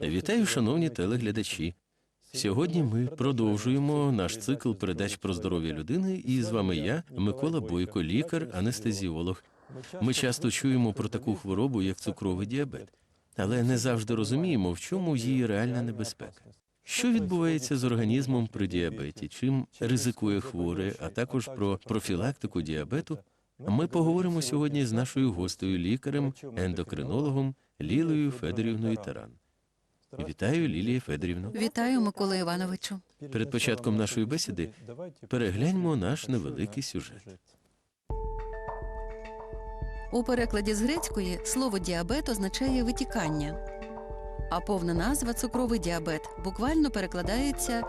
Вітаю, шановні телеглядачі. Сьогодні ми продовжуємо наш цикл передач про здоров'я людини, і з вами я, Микола Бойко, лікар, анестезіолог. Ми часто чуємо про таку хворобу, як цукровий діабет, але не завжди розуміємо, в чому її реальна небезпека. Що відбувається з організмом при діабеті, чим ризикує хворий, а також про профілактику діабету. Ми поговоримо сьогодні з нашою гостею, лікарем, ендокринологом Лілею Федорівною Таран. Вітаю, Лілія Федорівно. Вітаю, Микола Івановичу. Перед початком нашої бесіди перегляньмо наш невеликий сюжет. У перекладі з грецької слово діабет означає витікання, а повна назва цукровий діабет буквально перекладається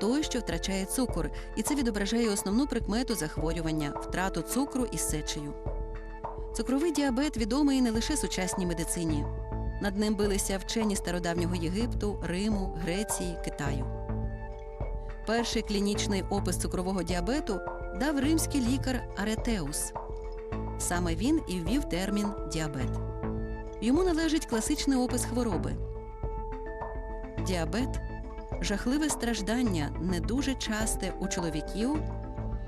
той, що втрачає цукор, і це відображає основну прикмету захворювання втрату цукру із сечею. Цукровий діабет відомий не лише сучасній медицині. Над ним билися вчені стародавнього Єгипту, Риму, Греції, Китаю. Перший клінічний опис цукрового діабету дав римський лікар Аретеус. Саме він і ввів термін діабет. Йому належить класичний опис хвороби. Діабет жахливе страждання не дуже часте у чоловіків,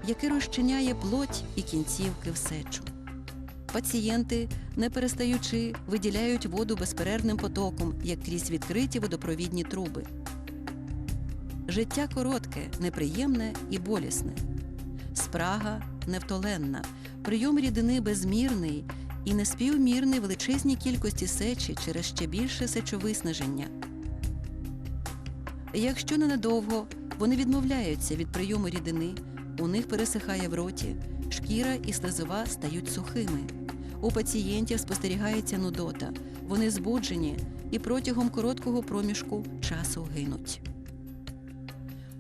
яке розчиняє плоть і кінцівки в сечу. Пацієнти, не перестаючи, виділяють воду безперервним потоком, як крізь відкриті водопровідні труби. Життя коротке, неприємне і болісне. Спрага невтоленна, прийом рідини безмірний і неспівмірний величезній кількості сечі через ще більше сечовиснаження. Якщо ненадовго вони відмовляються від прийому рідини, у них пересихає в роті, шкіра і слизова стають сухими. У пацієнтів спостерігається нудота, вони збуджені і протягом короткого проміжку часу гинуть.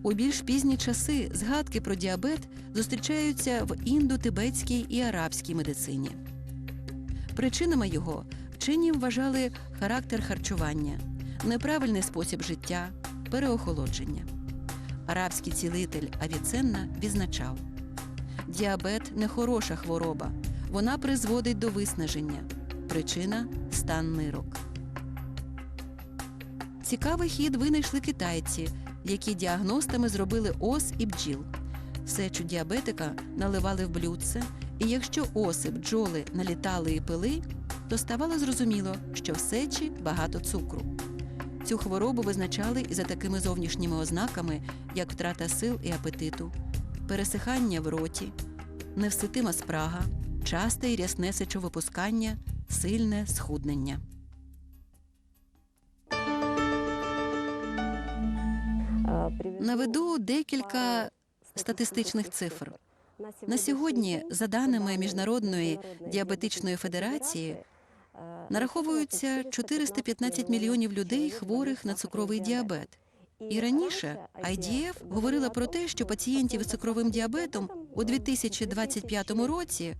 У більш пізні часи згадки про діабет зустрічаються в індотибетській і арабській медицині. Причинами його вчені вважали характер харчування, неправильний спосіб життя, переохолодження. Арабський цілитель Авіценна відзначав: діабет нехороша хвороба, вона призводить до виснаження. Причина стан нирок. Цікавий хід винайшли китайці, які діагностами зробили ос і бджіл. Сечу діабетика наливали в блюдце, і якщо оси бджоли налітали і пили, то ставало зрозуміло, що в сечі багато цукру. Цю хворобу визначали і за такими зовнішніми ознаками, як втрата сил і апетиту, пересихання в роті, невситима спрага, часте і рясне сечовипускання, сильне схуднення. Наведу декілька статистичних цифр. На сьогодні, за даними Міжнародної діабетичної федерації, нараховується 415 мільйонів людей, хворих на цукровий діабет. І раніше IDF говорила про те, що пацієнтів з цукровим діабетом у 2025 році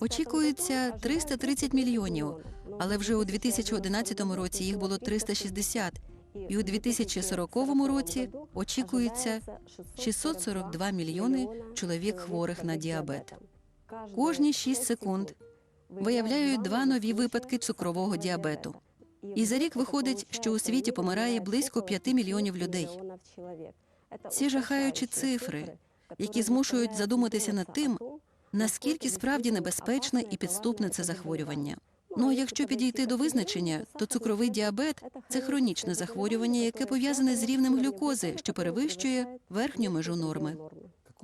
очікується 330 мільйонів, але вже у 2011 році їх було 360, і у 2040 році очікується 642 мільйони чоловік хворих на діабет. Кожні 6 секунд виявляють два нові випадки цукрового діабету. І за рік виходить, що у світі помирає близько 5 мільйонів людей. Ці жахаючі цифри, які змушують задуматися над тим, наскільки справді небезпечне і підступне це захворювання. Ну а якщо підійти до визначення, то цукровий діабет це хронічне захворювання, яке пов'язане з рівнем глюкози, що перевищує верхню межу норми.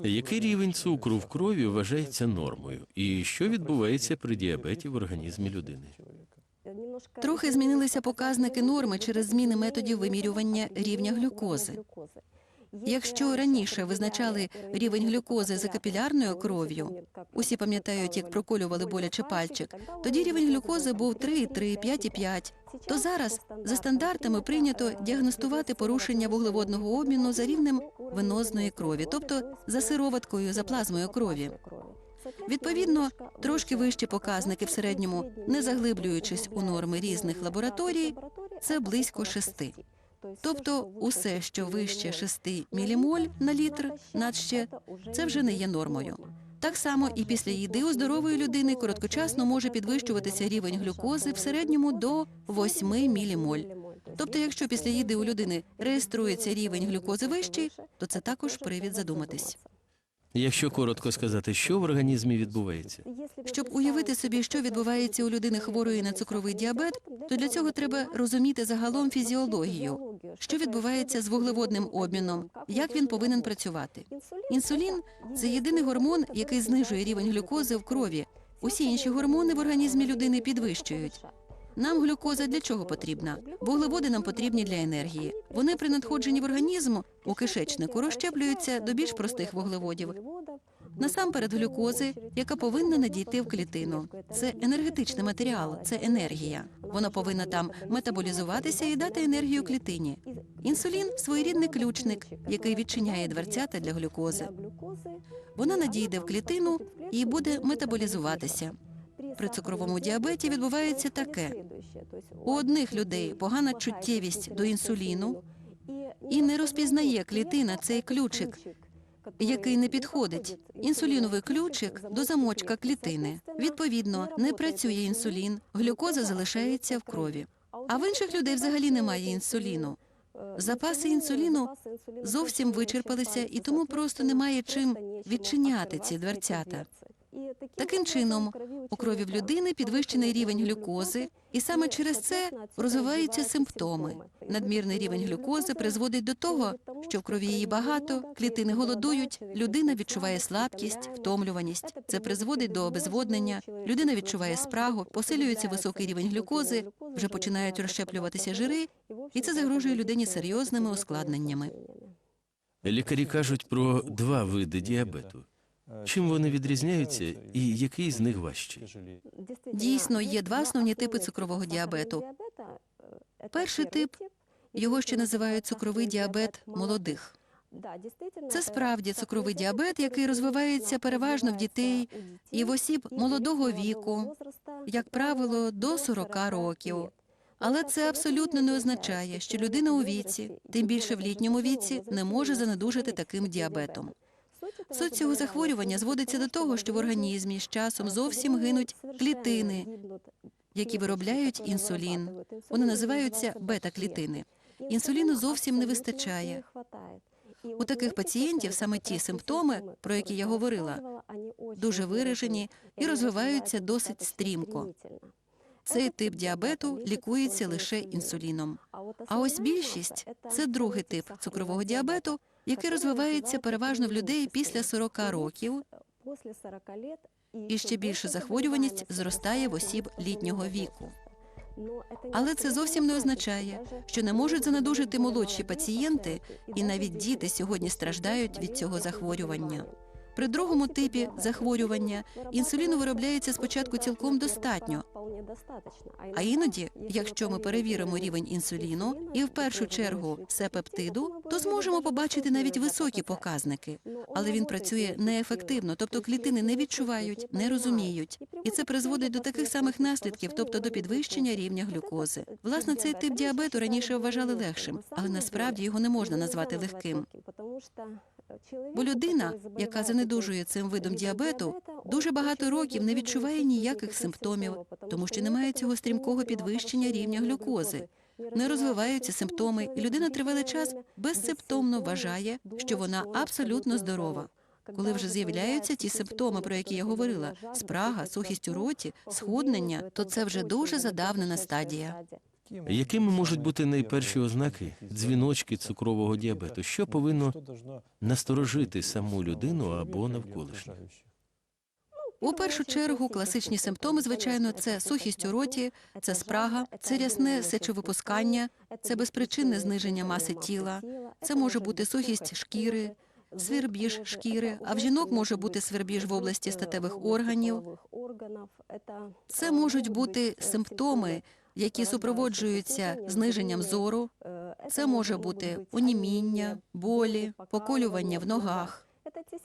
Який рівень цукру в крові вважається нормою? І що відбувається при діабеті в організмі людини? Трохи змінилися показники норми через зміни методів вимірювання рівня глюкози. Якщо раніше визначали рівень глюкози за капілярною кров'ю, усі пам'ятають, як проколювали боляче пальчик, тоді рівень глюкози був 3,3, 5,5. То зараз за стандартами прийнято діагностувати порушення вуглеводного обміну за рівнем венозної крові, тобто за сироваткою, за плазмою крові. Відповідно, трошки вищі показники в середньому, не заглиблюючись у норми різних лабораторій, це близько 6. Тобто усе, що вище 6 мілімоль на літр надще, це вже не є нормою. Так само і після їди у здорової людини короткочасно може підвищуватися рівень глюкози в середньому до 8 мілімоль. Тобто, якщо після їди у людини реєструється рівень глюкози вищий, то це також привід задуматись. Якщо коротко сказати, що в організмі відбувається? Щоб уявити собі, що відбувається у людини хворої на цукровий діабет, то для цього треба розуміти загалом фізіологію, що відбувається з вуглеводним обміном, як він повинен працювати. Інсулін це єдиний гормон, який знижує рівень глюкози в крові. Усі інші гормони в організмі людини підвищують. Нам глюкоза для чого потрібна? Вуглеводи нам потрібні для енергії. Вони при надходженні в організм у кишечнику розщеплюються до більш простих вуглеводів. Насамперед глюкози, яка повинна надійти в клітину. Це енергетичний матеріал, це енергія. Вона повинна там метаболізуватися і дати енергію клітині. Інсулін своєрідний ключник, який відчиняє дверцята для глюкози. Вона надійде в клітину і буде метаболізуватися. При цукровому діабеті відбувається таке: у одних людей погана чуттєвість до інсуліну і не розпізнає клітина цей ключик, який не підходить. Інсуліновий ключик до замочка клітини. Відповідно, не працює інсулін, глюкоза залишається в крові. А в інших людей взагалі немає інсуліну. Запаси інсуліну зовсім вичерпалися, і тому просто немає чим відчиняти ці дверцята. Таким чином, у крові в людини підвищений рівень глюкози, і саме через це розвиваються симптоми. Надмірний рівень глюкози призводить до того, що в крові її багато, клітини голодують, людина відчуває слабкість, втомлюваність. Це призводить до обезводнення, людина відчуває спрагу, посилюється високий рівень глюкози, вже починають розщеплюватися жири, і це загрожує людині серйозними ускладненнями. Лікарі кажуть про два види діабету. Чим вони відрізняються і який з них важчий? Дійсно, є два основні типи цукрового діабету. Перший тип його ще називають цукровий діабет молодих. Це справді цукровий діабет, який розвивається переважно в дітей і в осіб молодого віку, як правило, до 40 років. Але це абсолютно не означає, що людина у віці, тим більше в літньому віці, не може занедужити таким діабетом. Суть цього захворювання зводиться до того, що в організмі з часом зовсім гинуть клітини, які виробляють інсулін. Вони називаються бета-клітини. Інсуліну зовсім не вистачає. У таких пацієнтів саме ті симптоми, про які я говорила, дуже виражені і розвиваються досить стрімко. Цей тип діабету лікується лише інсуліном. А ось більшість це другий тип цукрового діабету, який розвивається переважно в людей після 40 років, і ще більше захворюваність зростає в осіб літнього віку. Але це зовсім не означає, що не можуть занедужити молодші пацієнти, і навіть діти сьогодні страждають від цього захворювання. При другому типі захворювання інсуліну виробляється спочатку цілком достатньо, а іноді, якщо ми перевіримо рівень інсуліну і в першу чергу сепептиду, то зможемо побачити навіть високі показники. Але він працює неефективно, тобто клітини не відчувають, не розуміють, і це призводить до таких самих наслідків, тобто до підвищення рівня глюкози. Власне, цей тип діабету раніше вважали легшим, але насправді його не можна назвати легким. Бо людина, яка занедужує цим видом діабету, дуже багато років не відчуває ніяких симптомів, тому що немає цього стрімкого підвищення рівня глюкози. Не розвиваються симптоми, і людина тривалий час безсимптомно вважає, що вона абсолютно здорова. Коли вже з'являються ті симптоми, про які я говорила, спрага, сухість у роті, схуднення, то це вже дуже задавнена стадія. Якими можуть бути найперші ознаки, дзвіночки цукрового діабету? Що повинно насторожити саму людину або навколишніх? У першу чергу класичні симптоми, звичайно, це сухість у роті, це спрага, це рясне сечовипускання, це безпричинне зниження маси тіла, це може бути сухість шкіри, свербіж шкіри, а в жінок може бути свербіж в області статевих органів. Це можуть бути симптоми, які супроводжуються зниженням зору. Це може бути оніміння, болі, поколювання в ногах.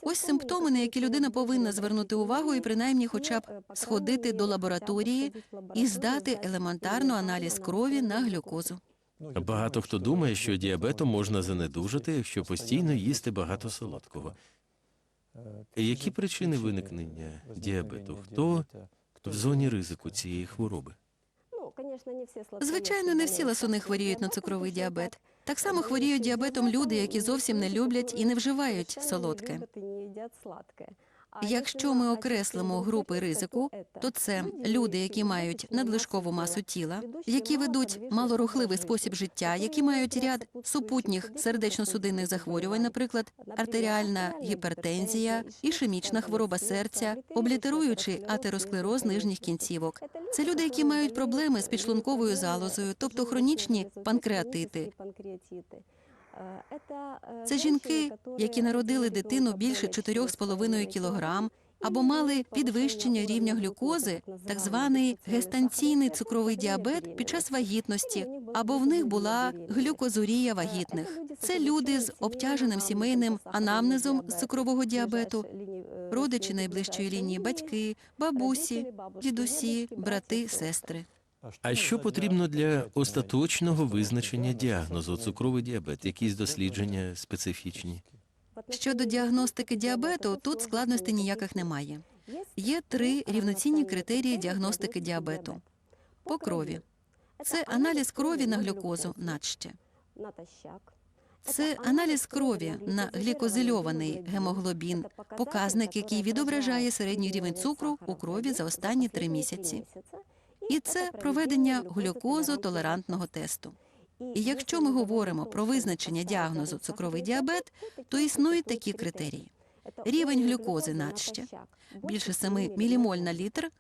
Ось симптоми, на які людина повинна звернути увагу і принаймні хоча б сходити до лабораторії і здати елементарно аналіз крові на глюкозу. Багато хто думає, що діабетом можна занедужити, якщо постійно їсти багато солодкого. Які причини виникнення діабету? Хто в зоні ризику цієї хвороби? Звичайно, не всі ласуни хворіють на цукровий діабет. Так само хворіють діабетом люди, які зовсім не люблять і не вживають солодке. Якщо ми окреслимо групи ризику, то це люди, які мають надлишкову масу тіла, які ведуть малорухливий спосіб життя, які мають ряд супутніх сердечно-судинних захворювань, наприклад, артеріальна гіпертензія, ішемічна хвороба серця, облітеруючий атеросклероз нижніх кінцівок. Це люди, які мають проблеми з підшлунковою залозою, тобто хронічні панкреатити. Це жінки, які народили дитину більше 4,5 кілограм, або мали підвищення рівня глюкози, так званий гестанційний цукровий діабет під час вагітності, або в них була глюкозурія вагітних. Це люди з обтяженим сімейним анамнезом з цукрового діабету, родичі найближчої лінії, батьки, бабусі, дідусі, брати, сестри. А що потрібно для остаточного визначення діагнозу цукровий діабет? Якісь дослідження специфічні? Щодо діагностики діабету, тут складностей ніяких немає. Є три рівноцінні критерії діагностики діабету. По крові. Це аналіз крові на глюкозу надще. Це аналіз крові на глікозильований гемоглобін, показник, який відображає середній рівень цукру у крові за останні три місяці. І це проведення глюкозотолерантного тесту. І якщо ми говоримо про визначення діагнозу цукровий діабет, то існують такі критерії: рівень глюкози надще, більше 7 мілімоль на літр,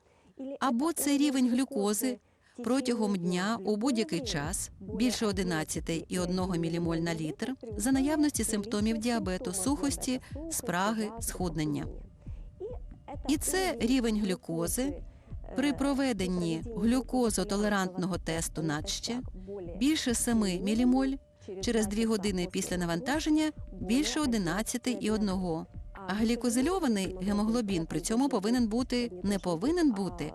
або це рівень глюкози протягом дня у будь-який час більше 11,1 мілімоль на літр за наявності симптомів діабету, сухості, спраги, схуднення. І це рівень глюкози при проведенні глюкозотолерантного тесту надще більше 7 мілімоль через 2 години після навантаження більше 11,1. А глікозильований гемоглобін при цьому повинен бути не повинен бути,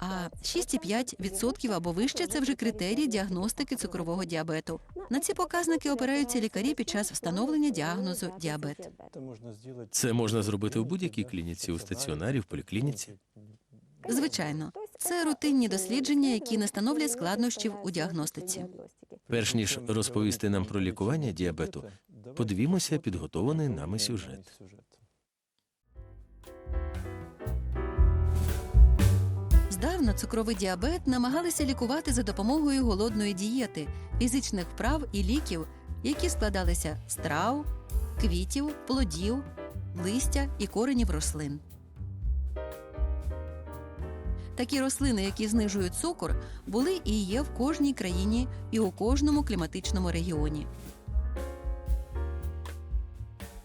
а 6,5% або вище це вже критерії діагностики цукрового діабету. На ці показники опираються лікарі під час встановлення діагнозу діабет. Це можна зробити в будь-якій клініці, у стаціонарі, в поліклініці. Звичайно, це рутинні дослідження, які не становлять складнощів у діагностиці. Перш ніж розповісти нам про лікування діабету, подивімося підготований нами сюжет. Здавна цукровий діабет намагалися лікувати за допомогою голодної дієти, фізичних вправ і ліків, які складалися з трав, квітів, плодів, листя і коренів рослин. Такі рослини, які знижують цукор, були і є в кожній країні і у кожному кліматичному регіоні.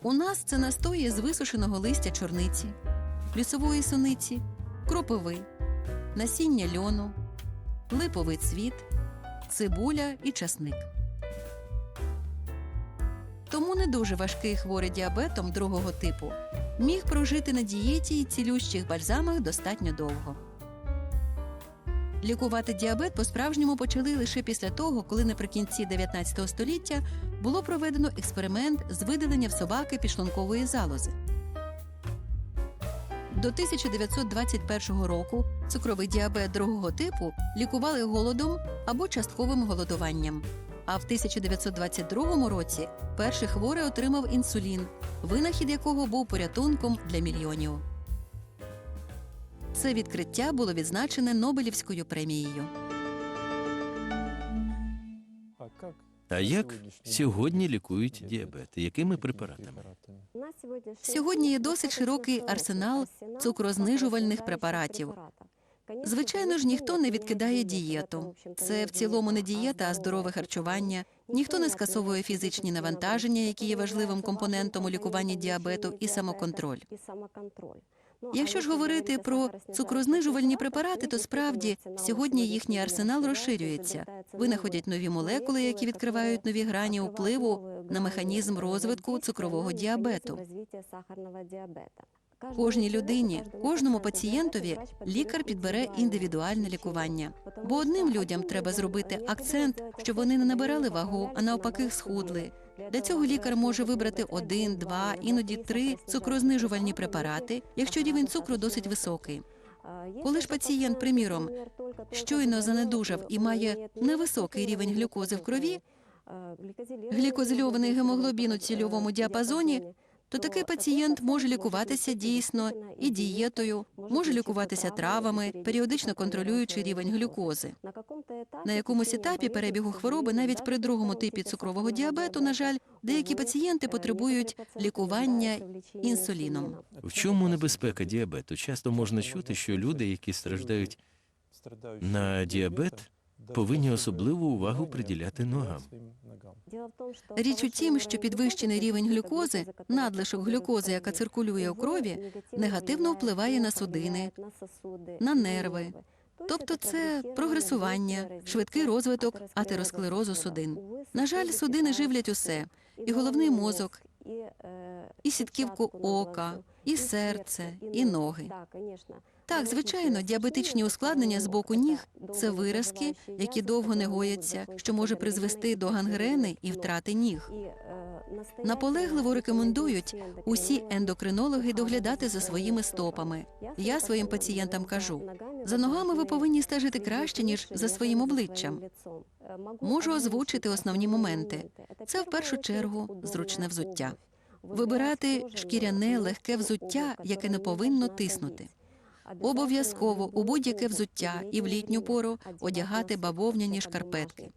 У нас це настої з висушеного листя чорниці, лісової суниці, кропиви, насіння льону, липовий цвіт, цибуля і часник. Тому не дуже важкий хворий діабетом другого типу міг прожити на дієті і цілющих бальзамах достатньо довго. Лікувати діабет по-справжньому почали лише після того, коли наприкінці 19 століття було проведено експеримент з видалення в собаки підшлункової залози. До 1921 року цукровий діабет другого типу лікували голодом або частковим голодуванням. А в 1922 році перший хворий отримав інсулін, винахід якого був порятунком для мільйонів. Це відкриття було відзначене Нобелівською премією. А як сьогодні лікують діабет? Якими препаратами? Сьогодні є досить широкий арсенал цукрознижувальних препаратів. Звичайно ж, ніхто не відкидає дієту. Це в цілому не дієта, а здорове харчування. Ніхто не скасовує фізичні навантаження, які є важливим компонентом у лікуванні діабету, і самоконтроль. Якщо ж говорити про цукрознижувальні препарати, то справді сьогодні їхній арсенал розширюється. Винаходять нові молекули, які відкривають нові грані впливу на механізм розвитку цукрового діабету. Кожній людині, кожному пацієнтові лікар підбере індивідуальне лікування. Бо одним людям треба зробити акцент, щоб вони не набирали вагу, а навпаки схудли. Для цього лікар може вибрати один, два, іноді три цукрознижувальні препарати, якщо рівень цукру досить високий. Коли ж пацієнт, приміром, щойно занедужав і має невисокий рівень глюкози в крові, глікозильований гемоглобін у цільовому діапазоні, то такий пацієнт може лікуватися дійсно і дієтою, може лікуватися травами, періодично контролюючи рівень глюкози. На якомусь етапі перебігу хвороби, навіть при другому типі цукрового діабету, на жаль, деякі пацієнти потребують лікування інсуліном. В чому небезпека діабету? Часто можна чути, що люди, які страждають на діабет, повинні особливу увагу приділяти ногам. Річ у тім, що підвищений рівень глюкози, надлишок глюкози, яка циркулює у крові, негативно впливає на судини, на нерви. Тобто це прогресування, швидкий розвиток атеросклерозу судин. На жаль, судини живлять усе: і головний мозок, і сітківку ока, і серце, і ноги. Так, звичайно, діабетичні ускладнення з боку ніг це виразки, які довго не гояться, що може призвести до гангрени і втрати ніг. Наполегливо рекомендують усі ендокринологи доглядати за своїми стопами. Я своїм пацієнтам кажу: за ногами ви повинні стежити краще ніж за своїм обличчям. Можу озвучити основні моменти. Це в першу чергу зручне взуття. Вибирати шкіряне легке взуття, яке не повинно тиснути. Обов'язково у будь-яке взуття і в літню пору одягати бавовняні шкарпетки.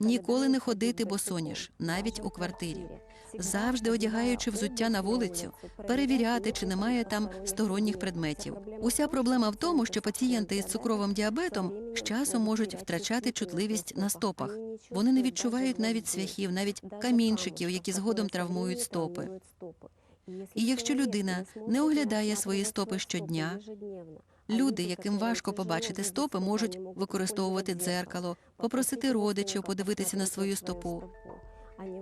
Ніколи не ходити босоніж, навіть у квартирі. Завжди одягаючи взуття на вулицю, перевіряти, чи немає там сторонніх предметів. Уся проблема в тому, що пацієнти із цукровим діабетом з часом можуть втрачати чутливість на стопах. Вони не відчувають навіть цвяхів, навіть камінчиків, які згодом травмують стопи. І якщо людина не оглядає свої стопи щодня, люди, яким важко побачити стопи, можуть використовувати дзеркало, попросити родичів подивитися на свою стопу.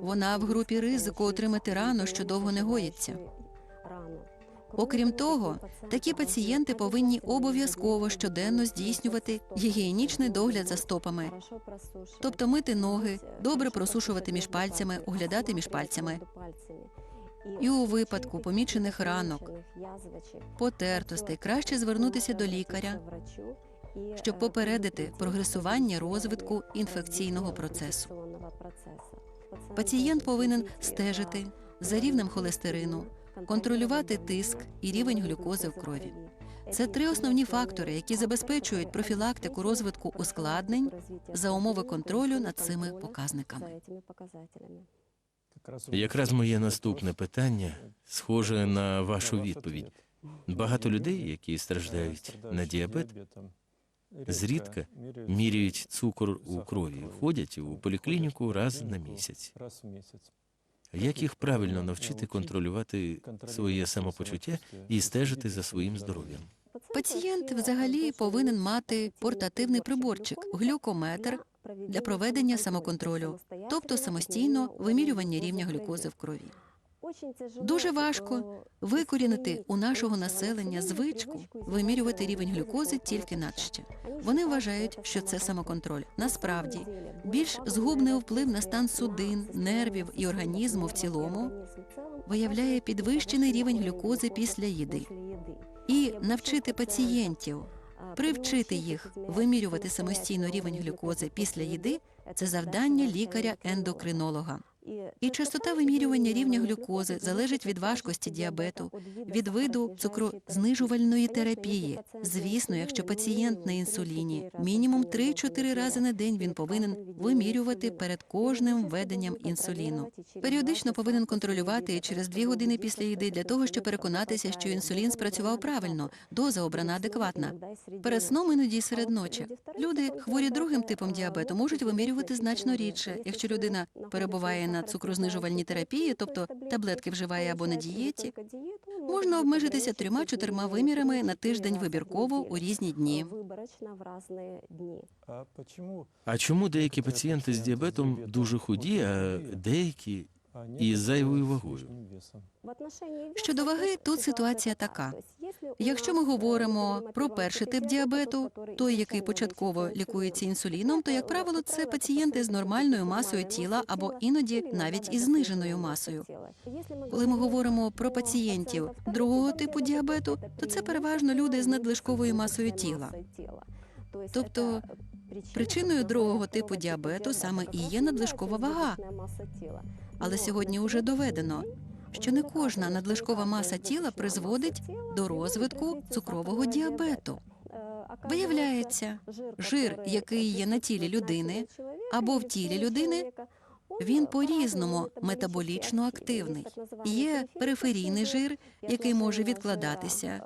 Вона в групі ризику отримати рану, що довго не гоїться. Окрім того, такі пацієнти повинні обов'язково щоденно здійснювати гігієнічний догляд за стопами, тобто мити ноги, добре просушувати між пальцями, оглядати між пальцями. І у випадку помічених ранок, потертостей краще звернутися до лікаря, щоб попередити прогресування розвитку інфекційного процесу. Пацієнт повинен стежити за рівнем холестерину, контролювати тиск і рівень глюкози в крові. Це три основні фактори, які забезпечують профілактику розвитку ускладнень за умови контролю над цими показниками. Якраз моє наступне питання схоже на вашу відповідь. Багато людей, які страждають на діабет, зрідка міряють цукор у крові, ходять у поліклініку раз на місяць. Як їх правильно навчити контролювати своє самопочуття і стежити за своїм здоров'ям? Пацієнт взагалі повинен мати портативний приборчик, глюкометр для проведення самоконтролю, тобто самостійно вимірювання рівня глюкози в крові. Дуже важко викорінити у нашого населення звичку вимірювати рівень глюкози тільки надще. Вони вважають, що це самоконтроль. Насправді більш згубний вплив на стан судин, нервів і організму в цілому виявляє підвищений рівень глюкози після їди. І навчити пацієнтів, привчити їх вимірювати самостійно рівень глюкози після їди це завдання лікаря-ендокринолога. І частота вимірювання рівня глюкози залежить від важкості діабету, від виду цукрознижувальної терапії. Звісно, якщо пацієнт на інсуліні, мінімум 3-4 рази на день він повинен вимірювати перед кожним введенням інсуліну. Періодично повинен контролювати через 2 години після їди для того, щоб переконатися, що інсулін спрацював правильно, доза обрана адекватна. Перед сном іноді серед ночі. Люди, хворі другим типом діабету, можуть вимірювати значно рідше, якщо людина перебуває на цукрознижувальній терапії, тобто таблетки вживає або на дієті, можна обмежитися трьома-чотирма вимірами на тиждень вибірково у різні дні. А чому деякі пацієнти з діабетом дуже худі, а деякі із зайвою вагою. Щодо ваги, тут ситуація така. Якщо ми говоримо про перший тип діабету, той, який початково лікується інсуліном, то, як правило, це пацієнти з нормальною масою тіла або іноді навіть із зниженою масою. Коли ми говоримо про пацієнтів другого типу діабету, то це переважно люди з надлишковою масою тіла. Тобто причиною другого типу діабету саме і є надлишкова вага. Але сьогодні вже доведено, що не кожна надлишкова маса тіла призводить до розвитку цукрового діабету. Виявляється, жир, який є на тілі людини або в тілі людини, він по-різному метаболічно активний. Є периферійний жир, який може відкладатися.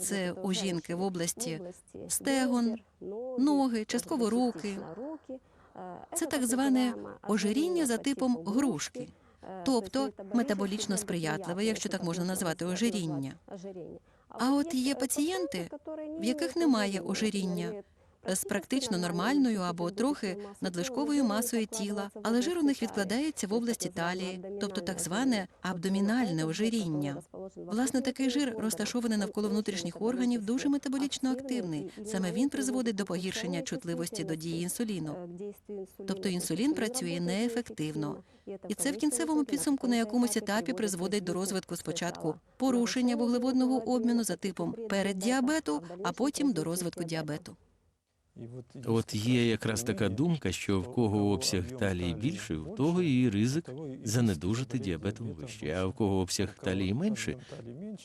Це у жінки в області стегон, ноги, частково руки. Це так зване ожиріння за типом грушки, тобто метаболічно сприятливе, якщо так можна назвати ожиріння. А от є пацієнти, в яких немає ожиріння, з практично нормальною або трохи надлишковою масою тіла, але жир у них відкладається в області талії, тобто так зване абдомінальне ожиріння. Власне, такий жир, розташований навколо внутрішніх органів, дуже метаболічно активний. Саме він призводить до погіршення чутливості до дії інсуліну. Тобто інсулін працює неефективно. І це в кінцевому підсумку на якомусь етапі призводить до розвитку спочатку порушення вуглеводного обміну за типом переддіабету, а потім до розвитку діабету. От є якраз така думка, що в кого обсяг талії більший, в того і ризик занедужити діабетом вищий, а в кого обсяг талії менше,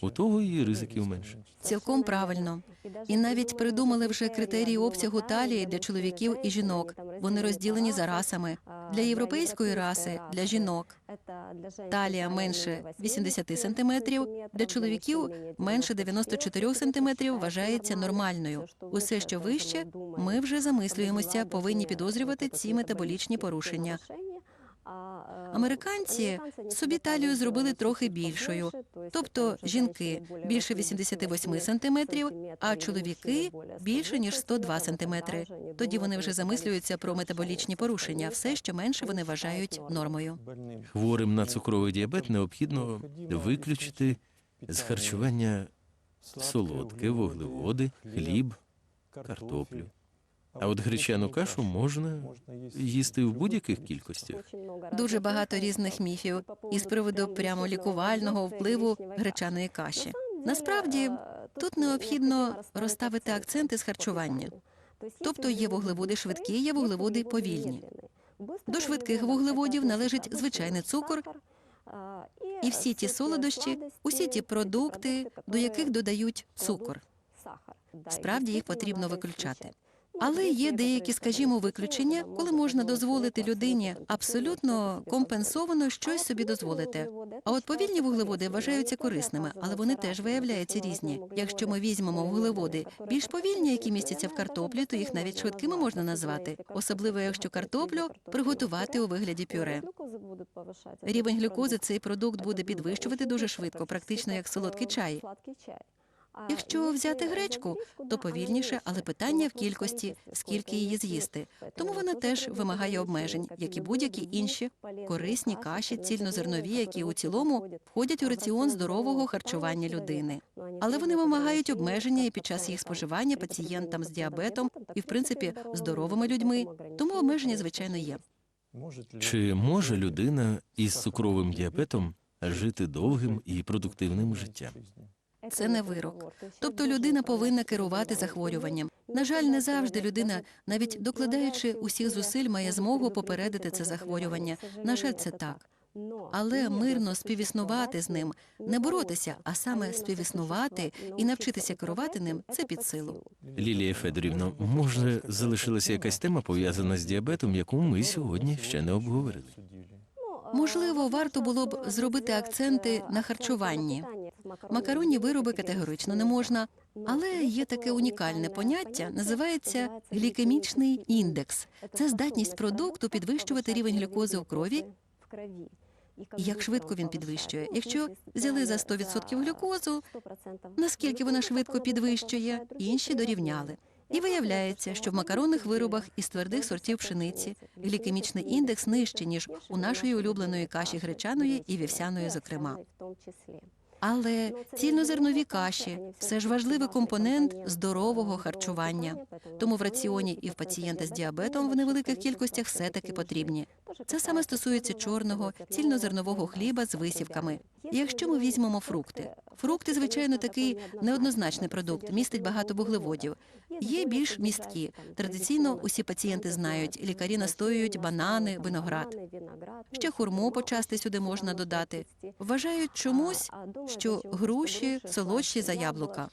у того і ризиків менше. Цілком правильно. І навіть придумали вже критерії обсягу талії для чоловіків і жінок. Вони розділені за расами. Для європейської раси, для жінок талія менше 80 см, для чоловіків менше 94 см вважається нормальною. Усе, що вище, ми вже замислюємося, повинні підозрювати ці метаболічні порушення. Американці собі талію зробили трохи більшою, тобто жінки більше 88 сантиметрів, а чоловіки більше ніж 102 сантиметри. Тоді вони вже замислюються про метаболічні порушення. Все, що менше вони вважають нормою. Хворим на цукровий діабет необхідно виключити з харчування солодке, вуглеводи, хліб, картоплю. А от гречану кашу можна їсти в будь-яких кількостях. Дуже багато різних міфів із приводу прямо лікувального впливу гречаної каші. Насправді тут необхідно розставити акценти з харчування. Тобто є вуглеводи швидкі, є вуглеводи повільні. До швидких вуглеводів належить звичайний цукор і всі ті солодощі, усі ті продукти, до яких додають цукор. Справді їх потрібно виключати. Але є деякі, скажімо, виключення, коли можна дозволити людині абсолютно компенсовано щось собі дозволити. А от повільні вуглеводи вважаються корисними, але вони теж виявляються різні. Якщо ми візьмемо вуглеводи більш повільні, які містяться в картоплі, то їх навіть швидкими можна назвати, особливо якщо картоплю приготувати у вигляді пюре. Рівень глюкози цей продукт буде підвищувати дуже швидко, практично як солодкий чай. Якщо взяти гречку, то повільніше, але питання в кількості, скільки її з'їсти. Тому вона теж вимагає обмежень, як і будь-які інші корисні каші, цільнозернові, які у цілому входять у раціон здорового харчування людини. Але вони вимагають обмеження і під час їх споживання пацієнтам з діабетом і, в принципі, здоровими людьми. Тому обмеження, звичайно, є. Чи може людина із цукровим діабетом жити довгим і продуктивним життям? Це не вирок. Тобто людина повинна керувати захворюванням. На жаль, не завжди людина, навіть докладаючи усіх зусиль, має змогу попередити це захворювання. На жаль, це так. Але мирно співіснувати з ним, не боротися, а саме співіснувати і навчитися керувати ним це під силу. Лілія Федорівна, може, залишилася якась тема пов'язана з діабетом, яку ми сьогодні ще не обговорили? Можливо, варто було б зробити акценти на харчуванні. Макаронні вироби категорично не можна, але є таке унікальне поняття, називається глікемічний індекс. Це здатність продукту підвищувати рівень глюкози у крові. І як швидко він підвищує? Якщо взяли за 100% глюкозу, наскільки вона швидко підвищує, інші дорівняли. І виявляється, що в макаронних виробах із твердих сортів пшениці глікемічний індекс нижчий, ніж у нашої улюбленої каші гречаної і вівсяної, зокрема. Але цільнозернові каші все ж важливий компонент здорового харчування. Тому в раціоні і в пацієнта з діабетом в невеликих кількостях все-таки потрібні. Це саме стосується чорного цільнозернового хліба з висівками. Якщо ми візьмемо фрукти, фрукти, звичайно, такий неоднозначний продукт, містить багато вуглеводів. Є більш місткі. Традиційно усі пацієнти знають, лікарі настоюють банани, виноград. Ще хурму почасти сюди можна додати. Вважають чомусь, що груші солодші за яблука.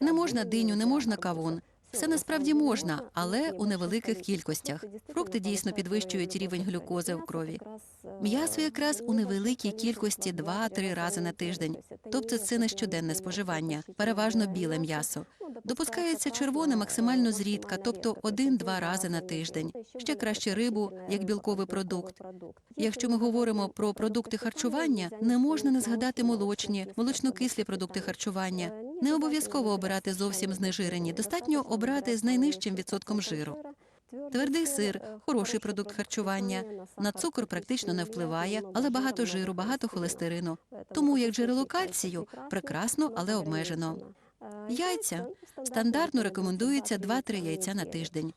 Не можна диню, не можна кавун. Все насправді можна, але у невеликих кількостях. Фрукти дійсно підвищують рівень глюкози в крові. М'ясо якраз у невеликій кількості 2-3 рази на тиждень. Тобто це не щоденне споживання, переважно біле м'ясо. Допускається червоне максимально зрідка, тобто 1-2 рази на тиждень. Ще краще рибу як білковий продукт. Якщо ми говоримо про продукти харчування, не можна не згадати молочні, молочнокислі продукти харчування. Не обов'язково обирати зовсім знежирені, достатньо обрати з найнижчим відсотком жиру. Твердий сир хороший продукт харчування. На цукор практично не впливає, але багато жиру, багато холестерину. Тому як джерело кальцію прекрасно, але обмежено. Яйця стандартно рекомендується 2-3 яйця на тиждень.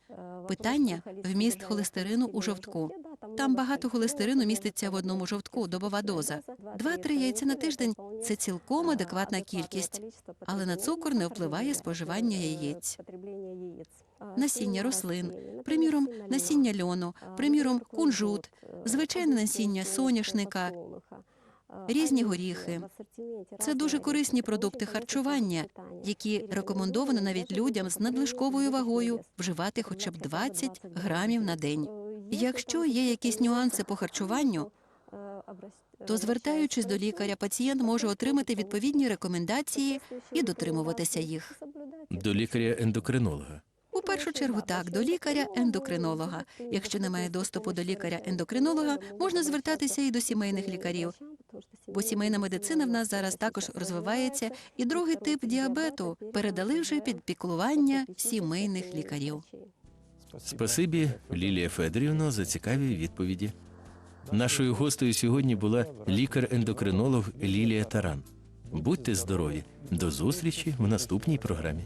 Питання вміст холестерину у жовтку. Там багато холестерину міститься в одному жовтку, добова доза. 2-3 яйця на тиждень це цілком адекватна кількість, але на цукор не впливає споживання яєць. Насіння рослин, приміром, насіння льону, приміром, кунжут, звичайне насіння соняшника, різні горіхи. Це дуже корисні продукти харчування, які рекомендовано навіть людям з надлишковою вагою вживати хоча б 20 грамів на день. Якщо є якісь нюанси по харчуванню, то звертаючись до лікаря, пацієнт може отримати відповідні рекомендації і дотримуватися їх. До лікаря-ендокринолога. У першу чергу так, до лікаря-ендокринолога. Якщо немає доступу до лікаря-ендокринолога, можна звертатися і до сімейних лікарів. Бо сімейна медицина в нас зараз також розвивається, і другий тип діабету передали вже під піклування сімейних лікарів. Спасибі, Лілія Федорівна, за цікаві відповіді. Нашою гостею сьогодні була лікар-ендокринолог Лілія Таран. Будьте здорові! До зустрічі в наступній програмі.